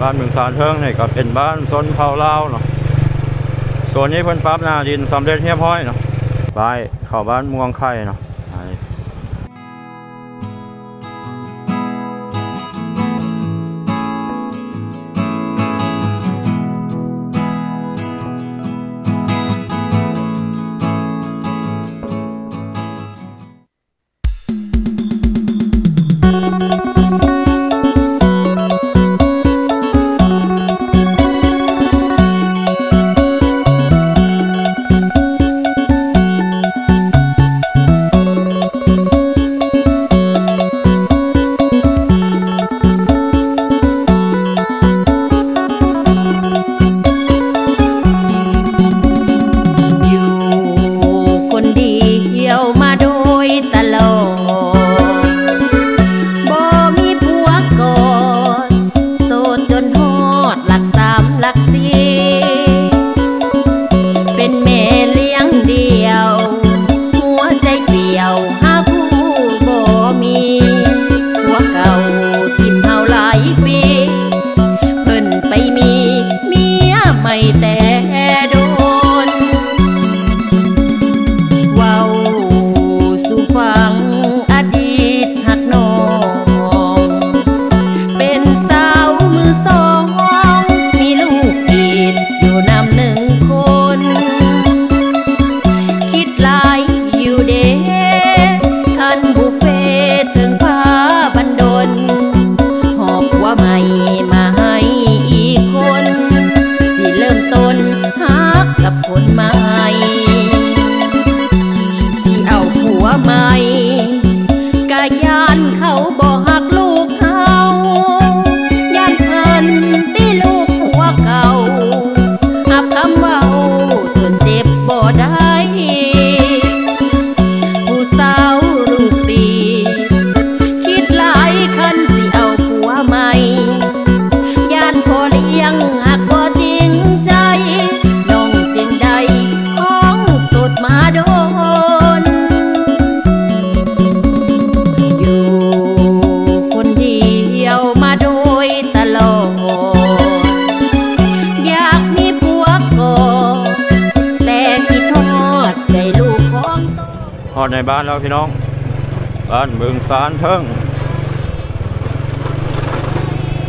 บ้านเมืองสารเทิงนี่ก็เป็นบ้านซนเผาเลาเนาะส่วนนี้เพิ่นปั๊บนาดินสำเร็จเรียบร้อยเนาะไปเข้าบ้านม่วงไข่เนาะ บ้านแล้วพี่น้อง บ้านเมืองสารเทิง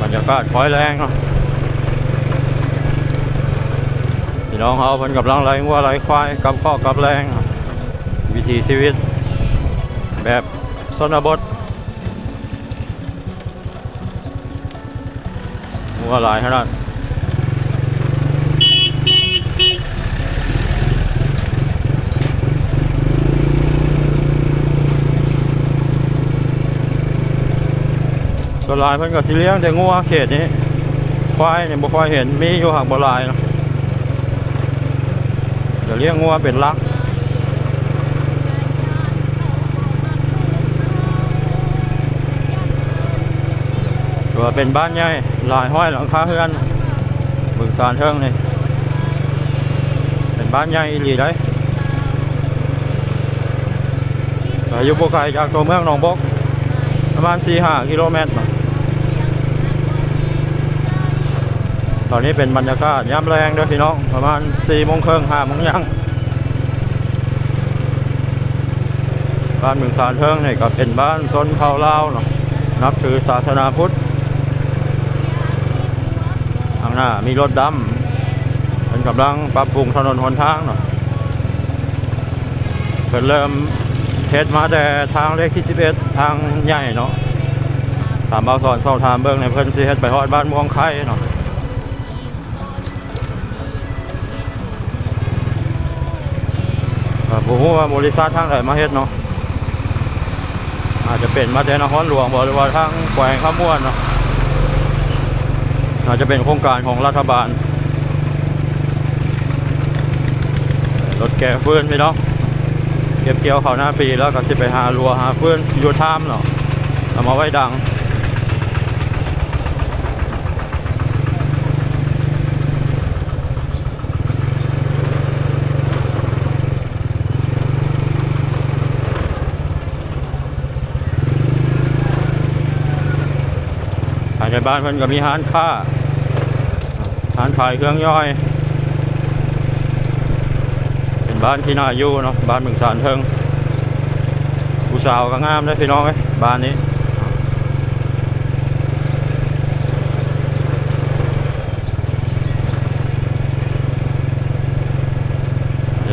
บรรยากาศคอยแรงเนาะพี่น้องเขาเพิ่นกำลังไล่วัวไล่ควายกับข้อกับแรง วิถีชีวิต แบบสนบทวัวหลายขนาด ก็ลายเพิ่นก็สิเลี้ยงแต่งัวเขตนี้ควายเนี่ยบ่ค่อยเห็นมีอยู่หักบ่ลายเนาะเดี๋ยวเลี้ยงงัวเป็นลักถือว่าเป็นบ้านใหญ่ลายห้อยหลังคาเฮือนบึงสารเทิงนี่เป็นบ้านใหญ่อีหลีได้อายุบไกลจากตัวเมืองหนองบกประมาณ4-5กิโลเมตรเนาะ ตอนนี้เป็นบรรยากาศย่ำแรงด้วยพี่น้อง ประมาณ4โมงครึ่ง5โมงยังบ้านเมืองสารเทิงนี่ก็เป็นบ้านซนเผาลาวเนาะนับถือศาสนาพุทธข้างหน้ามีรถดำเป็นกำลังปรับปรุงถนนหนทางเนาะเพิ่นเริ่มเทศมาแต่ทางเลขที่ 11 ทางใหญ่เนาะถามเบาสอนสอบถามเบิ่งในเพิ่นสิเฮ็ดไปฮอดบ้านม่วงไข่เนาะู้ว่าบริษัททางไหนมาเฮ็ดเนาะอาจจะเป็นมาแต่นครหลวงบ่หรือว่าทางแขวงข้ามม่วนเนาะอาจจะเป็นโครงการของรัฐบาล รถแก่ฟืนพี่น้องเก็บเกี่ยวเขาหน้าปีแล้วก็จะไปหารัวหาฟืนอยู่ท่ามเนาะเอามาไว้ดัง ในบ้านเพิ่นก็มีร้านค้าร้านขายเครื่องย่อย เป็นบ้านที่น่าอยู่เนาะบ้านเมืองสารเทิงผู้สาวก็งามเลยพี่น้องเอ้บ้านนี้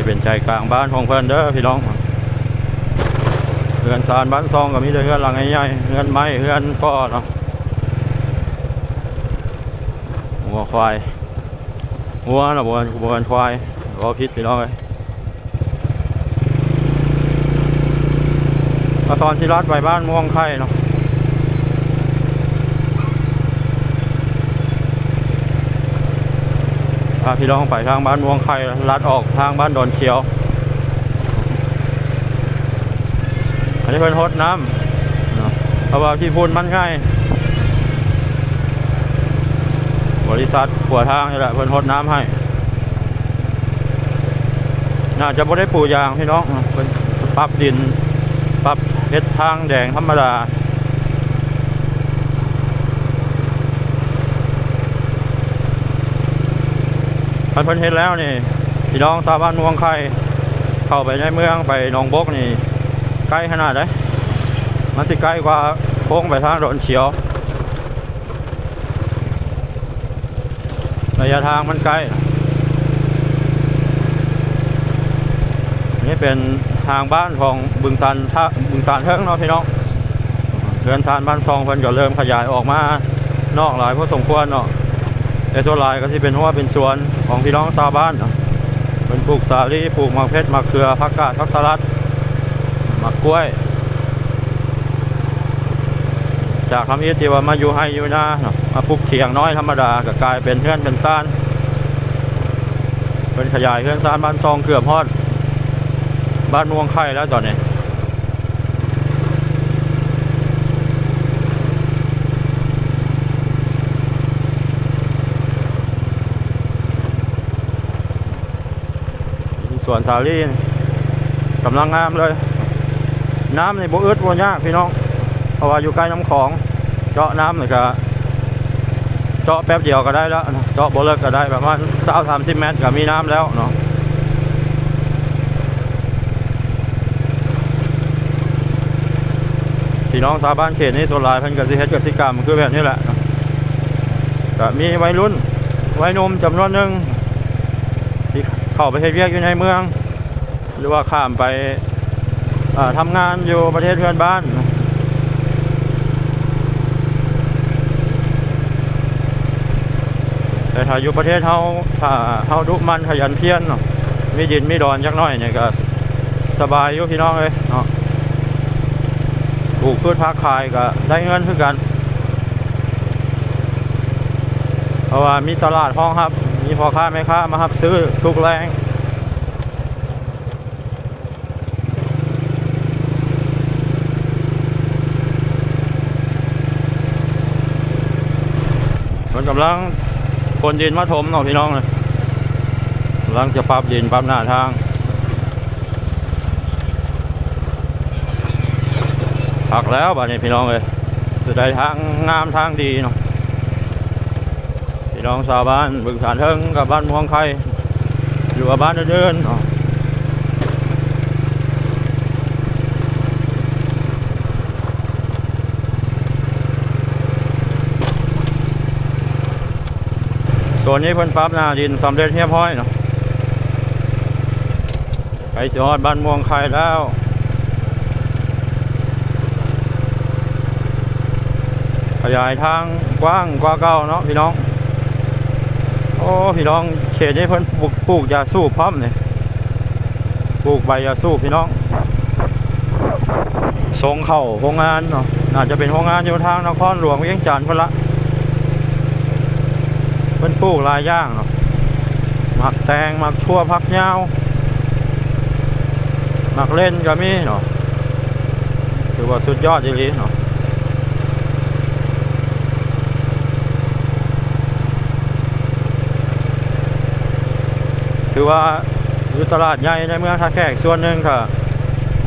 เป็นใจกลางบ้านของเพิ่อนเด้อพี่น้องเฮือนซานบ้านซองก็มีแต่เฮือนหลังใหญ่ๆเฮือนไม้เฮือนก้อเนาะ หัวควายหัวนะบัวบัวควายก็พิษพี่น้องเลยมาตอนที่รัดไปบ้านม่วงไข่เนาะพาพี่น้องไปทางบ้านม่วงไข่ลัดออกทางบ้านดอนเขียว อันนี้เป็นฮดน้ำเนาะเพราะว่าที่พูนมันง่าย บริษัทขัวทางนี่แหละเพิ่นฮดน้ำให้ น่าจะบ่ได้ปลูกยางพี่น้องเพิ่นปรับดิน ปรับเฮ็ดทางแดงธรรมดาพันเพิ่นเฮ็ดแล้วนี่พี่น้องชาวบ้านม่วงไข่เข้าไปในเมืองไปหนองบกนี่ใกล้ขนาดไหนมันสิใกล้กว่าโค้งไปทางดอนเขียว ระยะทางมันไกล นี่เป็นทางบ้านของบึงสันท่าบึงสานเทิงเนาะพี่น้องเรือนทานบ้านซองเพิ่นก็เริ่มขยายออกมานอกหลายพอสมควรเนาะแต่ส่วนหลายก็ที่เป็นหัวเป็นสวนของพี่น้องชาวบ้านเนาะเป็นปลูกสาลี่ปลูกมะเพชรมะเขือผักกาดผักสลัดมะกล้วย จากทำอีที่ว่ามาอยู่ให้อยู่นาเนาะมาปลูกเขียงน้อยธรรมดาก็กลายเป็นเพื่อนเป็นซ่านเป็นขยายเพื่อนซ่านบ้านซองเกือบฮอด บ้านม่วงไข่แล้วตอนนี้สวนสาลี่นี่กำลังงามเลย น้ำในบ่อึดบ่ยากพี่น้อง เพราะว่าอยู่ใกล้น้ำของเจาะน้ำนี่ก็เจาะแป๊บเดียวก็ได้แล้วเจาะบ่เลิกก็ได้ประมาณสามสามสิบเมตรก็มีน้ำแล้วเนาะพี่น้องชาวบ้านเขตนี้ส่วนหลายเพิ่นก็สิเฮ็ดกับสิกรรมคือแบบนี้แหละก็มีวัยรุ่นวัยหนุ่มจำนวนหนึ่งที่เข้าไปเฮ็ดเวียกอยู่ในเมือง หรือว่าข้ามไปอ่าทำงานอยู่ประเทศเพื่อนบ้าน แต่ถ้าอยู่ประเทศเฮาถ้าเฮาดุมันขยันเพียรเนาะมีดินมีดอนจักน่อยเนี่ยก็สบายอยู่พี่น้องเลยเนาะปลูกพืชพักขายก็ได้เงินคือกัน เพราะว่ามีตลาดห้องครับ มีพ่อค้าแม่ค้ามาครับซื้อทุกแรงมันกำลัง คนดินมาถมเนาะพี่น้องเลยกำลังจะปรับดินปรับหน้าทางผักแล้วบ้านนี้พี่น้องเลยจะได้ทางงามทางดีเนาะพี่น้องชาวบ้านบึงสารเทิงกับบ้านม่วงไข่อยู่กับบ้านเดินๆเนาะ ส่วนนี้เพิ่นปรับหน้าดินสำเร็จเรียบร้อยเนาะไปสิฮอดบ้านม่วงไข่แล้วขยายทางกว้างกว่าเก่าเนาะพี่น้อง โอ้พี่น้องเขตนี้เพิ่นปลูกปลูกยาสูบพร้อมเนี่ยปลูกใบยาสูบพี่น้องทรงเข้าโรงงานเนาะน่าจะเป็นโรงงานอยู่ทางนครหลวงเวียงจันทร์เพิ่นละ เพิ่นปลูกหลายอย่างเนาะหมักแตงหมักทั่วพักยาวหมักเล่นก็มีเนาะถือว่าสุดยอดจริงๆเนาะถือว่าอยู่ตลาดใหญ่ในเมืองท่าแขกส่วนหนึ่งค่ะ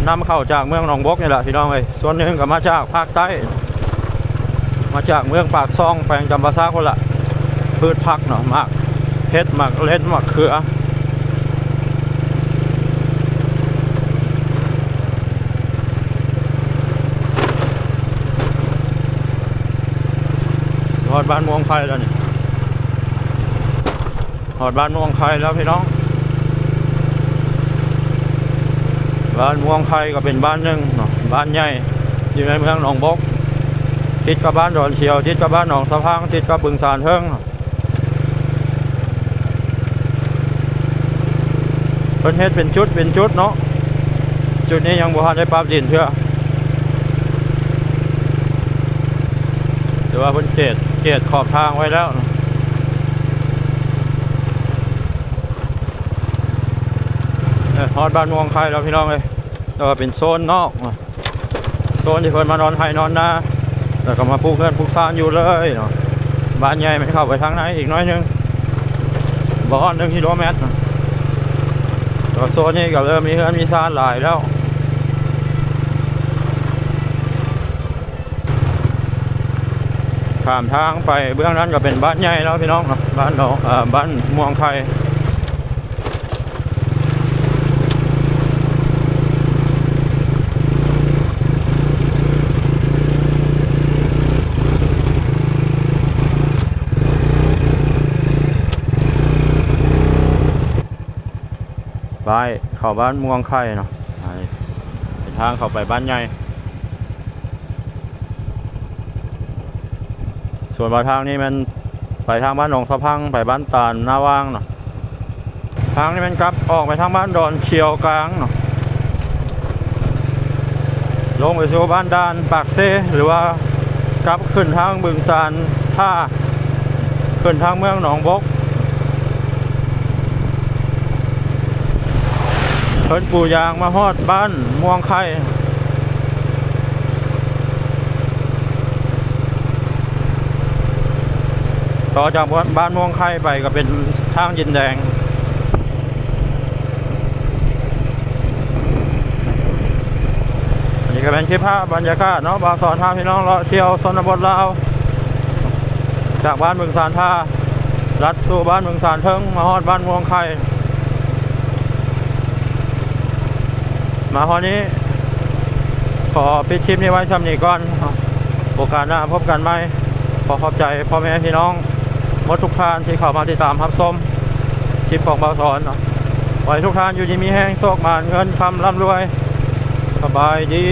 นำเข้าจากเมืองหนองบกนี่แหละพี่น้องเอ้ยส่วนหนึ่งก็มาจากภาคใต้ มาจากเมืองปากซองแขวงจำปาซาคนละ พืชผักเนาะมากเฮ็ดหมักเล็ดหมักเขือหอดบ้านม่วงไข่แล้วนี่หอดบ้านม่วงไข่แล้วพี่น้อง บ้านม่วงไข่ก็เป็นบ้านหนึ่งเนาะบ้านใหญ่อยู่ในเมืองหนองบกติดกับบ้านดอนเชียวติดกับบ้านหนองสะพังติดกับบึงสารเทิงเพิ่นเฮ็ดเป็นชุดเป็นชุดเนาะจุดนี้ยังบ่ทันได้ปรับดินเชื่อแต่ว่าเพิ่นเกตเกตขอบทางไว้แล้วเนาะเอ้ยฮอดบ้านมวงไข่แล้วพี่น้องเอ้ยแต่ว่าเป็นโซนนอกโซนที่เพิ่นมานอนไห้นอนนาแล้วก็มาปลูกเพื่อนปลูกซานอยู่เลยเนาะบ้านใหญ่ไมันเข้าไปทางไหนอีกน้อยนึงบ่อนหนึ่งกิโลเมตร โซนนี้ก็เริ่มมีเฮือนมีซานหลายแล้วข้ามทางไปเบื้องนั้นก็เป็นบ้านใหญ่แล้วพี่น้องเนาะบ้านเนาะอ่าบ้านม่วงไข่ ไปเข้าบ้านม่วงไข่เนาะไปเป็นทางเข้าไปบ้านใหญ่ส่วนบางทางนี้มันไปทางบ้านหนองสะพังไปบ้านตาลหน้าว่างเนาะทางนี้มันกลับออกไปทางบ้านดอนเชียวกลางเนาะลงไปสู่บ้านดานปากเซหรือว่ากลับขึ้นทางบึงสารท่าขึ้นทางเมืองหนองบก เพิ่นปูยางมาฮอดบ้านม่วงไข่ต่อจากบ้านม่วงไข่ไปก็เป็นทางยินแดงอันนี้ก็เป็นคลิปภาพบรรยากาศเนาะบาสอนท่าพี่น้องเลาเที่ยวชนบทลาวจากบ้านเมืองสารท่าลัดสู่บ้านเมืองสารเทิงมาฮอดบ้านม่วงไข่ มาฮอดนี้ ขอปิดคลิปนี้ไว้ชำนี้ก่อน โอกาสหน้าพบกันไหมขอขอบใจพ่อแม่พี่น้องหมดทุกท่านที่เข้ามาติดตามครับส้มคลิปของเบาสอนไหวทุกท่านอยู่ดีมีแห้งโชคมานเงินคำร่ำรวย สบายดี